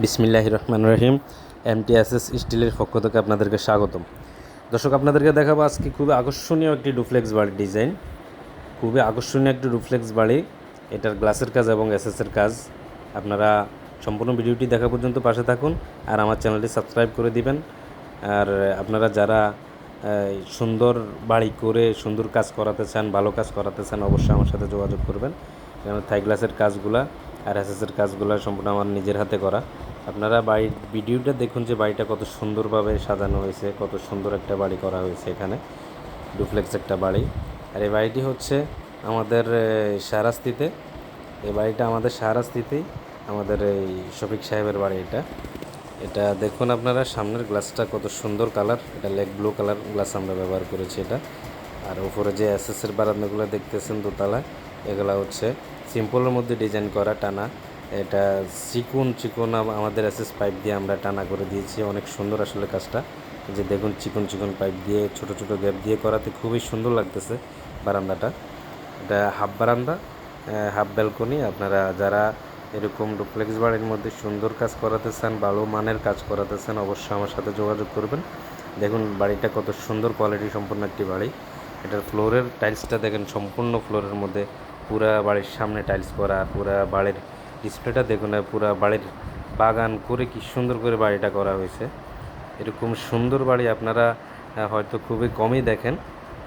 বিসমিল্লাহ রহমান রহিম এমটিএসএস স্টিলের পক্ষ থেকে আপনাদেরকে স্বাগতম। দর্শক, আপনাদেরকে দেখাবো আজকে খুবই আকর্ষণীয় একটি ডুফ্লেক্স বাড়ির ডিজাইন। খুবই আকর্ষণীয় একটি ডুফ্লেক্স বাড়ি। এটার গ্লাসের কাজ এবং এসএসের কাজ। আপনারা সম্পূর্ণ ভিডিওটি দেখা পর্যন্ত পাশে থাকুন আর আমার চ্যানেলটি সাবস্ক্রাইব করে দিবেন। আর আপনারা যারা সুন্দর বাড়ি করে সুন্দর কাজ করাতে চান, ভালো কাজ করাতে চান, অবশ্যই আমার সাথে যোগাযোগ করবেন। থাই গ্লাসের কাজগুলা আর এসএসের কাজগুলো সম্পূর্ণ আমার নিজের হাতে করা। আপনারা বাড়ির ভিডিওটা দেখুন যে বাড়িটা কত সুন্দরভাবে সাজানো হয়েছে কত সুন্দর একটা বাড়ি করা হয়েছে এখানে ডুপ্লেক্স একটা বাড়ি। আর এই বাড়িটি হচ্ছে আমাদের এ, শাহরাস্তিতে এই বাড়িটা আমাদের শাহরাস্তিতেই আমাদের এই শফিক সাহেবের বাড়ি এটা। এটা দেখুন আপনারা সামনের গ্লাসটা কত সুন্দর কালার এটা লেক ব্লু কালার গ্লাস আমরা ব্যবহার করেছি এটা। আর উপরে যে এসএসের বারান্দাগুলো দেখতেছেন দোতলা এগুলা হচ্ছে সিম্পলের মধ্যে ডিজাইন করা টানা। এটা চিকুন চিকুন আমাদের এসএস পাইপ দিয়ে আমরা টানা করে দিয়েছি। অনেক সুন্দর আসলে কাজটা। যে দেখুন, চিকন চিকন পাইপ দিয়ে, ছোট ছোট গ্যাপ দিয়ে করাতে খুবই সুন্দর লাগতেছে বারান্দাটা। এটা হাফ বারান্দা হাফ ব্যালকনি আপনারা যারা এরকম ডুপ্লেক্স বাড়ির মধ্যে সুন্দর কাজ করাতে চান, ভালো মানের কাজ করাতে চান, অবশ্যই আমার সাথে যোগাযোগ করবেন। দেখুন, বাড়িটা কত সুন্দর কোয়ালিটি সম্পন্ন একটি বাড়ি। এটার ফ্লোরের টাইলসটা দেখেন, সম্পূর্ণ ফ্লোরের মধ্যে পুরা বাড়ির সামনে টাইলস করা, পুরা বাড়ির ডিসপ্লেটা দেখুন পুরা বাড়ির বাগান করে কি সুন্দর করে বাড়িটা করা হয়েছে। এরকম সুন্দর বাড়ি আপনারা হয়তো খুবই কমই দেখেন।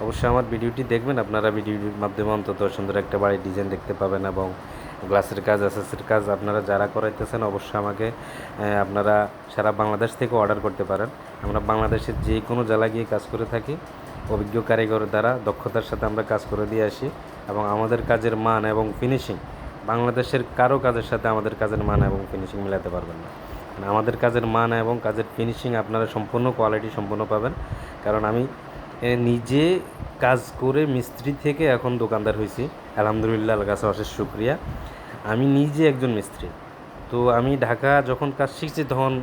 অবশ্যই আমার ভিডিওটি দেখবেন, আপনারা ভিডিওটির মাধ্যমে অন্তত সুন্দর একটা বাড়ির ডিজাইন দেখতে পাবেন এবং গ্লাসের কাজ এসএসের কাজ আপনারা যারা করাইতেছেন অবশ্যই আমাকে আপনারা সারা বাংলাদেশ থেকে অর্ডার করতে পারেন। আমরা বাংলাদেশের যে কোনো জেলায় গিয়ে কাজ করে থাকি। অভিজ্ঞ কারিগরের দ্বারা দক্ষতার সাথে আমরা কাজ করে দিয়ে আসি এবং আমাদের কাজের মান এবং ফিনিশিং বাংলাদেশের কারও কাজের সাথে আমাদের কাজের মান এবং ফিনিশিং মেলাতে পারবেন না। মানে আমাদের কাজের মান এবং কাজের ফিনিশিং আপনারা সম্পূর্ণ কোয়ালিটি সম্পূর্ণ পাবেন। কারণ আমি নিজে কাজ করে মিস্ত্রি থেকে এখন দোকানদার হয়েছি। আলহামদুলিল্লাহ, আল্লাহর কাছে অশেষ শুক্রিয়া। আমি নিজে একজন মিস্ত্রি। তো আমি ঢাকা যখন কাজ শিখছি তখন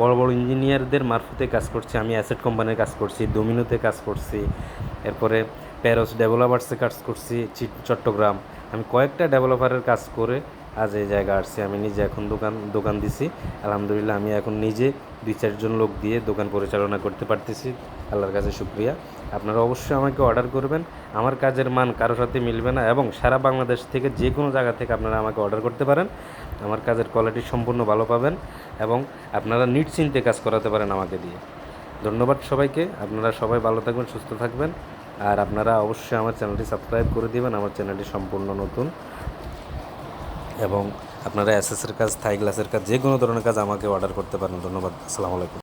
বড় বড় ইঞ্জিনিয়ারদের মারফতে কাজ করছি, আমি অ্যাসেট কোম্পানির কাজ করছি ডোমিনোতে কাজ করছি, এরপরে প্যারস ডেভেলপার্সে কাজ করছি চট্টগ্রাম। আমি কয়েকটা ডেভেলপারের কাজ করে আজ এই জায়গায় আসছি। আমি নিজে এখন দোকান দোকান দিছি। আলহামদুলিল্লাহ, আমি এখন নিজে দুই চারজন লোক দিয়ে দোকান পরিচালনা করতে পারতেছি। আল্লাহর কাছে শুক্রিয়া। আপনারা অবশ্যই আমাকে অর্ডার করবেন। আমার কাজের মান কারও সাথে মিলবে না এবং সারা বাংলাদেশ থেকে যে কোনো জায়গা থেকে আপনারা আমাকে অর্ডার করতে পারেন। আমার কাজের কোয়ালিটি সম্পূর্ণ ভালো পাবেন এবং আপনারা নিশ্চিন্তে কাজ করাতে পারেন আমাকে দিয়ে। ধন্যবাদ সবাইকে। আপনারা সবাই ভালো থাকবেন, সুস্থ থাকবেন। আর আপনারা অবশ্যই আমার চ্যানেলটি সাবস্ক্রাইব করে দিবেন। আমার চ্যানেলটি সম্পূর্ণ নতুন। এবং আপনারা এসএসের কাজ থাই গ্লাসের কাজ, যে কোনো ধরনের কাজ আমাকে অর্ডার করতে পারেন। ধন্যবাদ। আসসালামু আলাইকুম।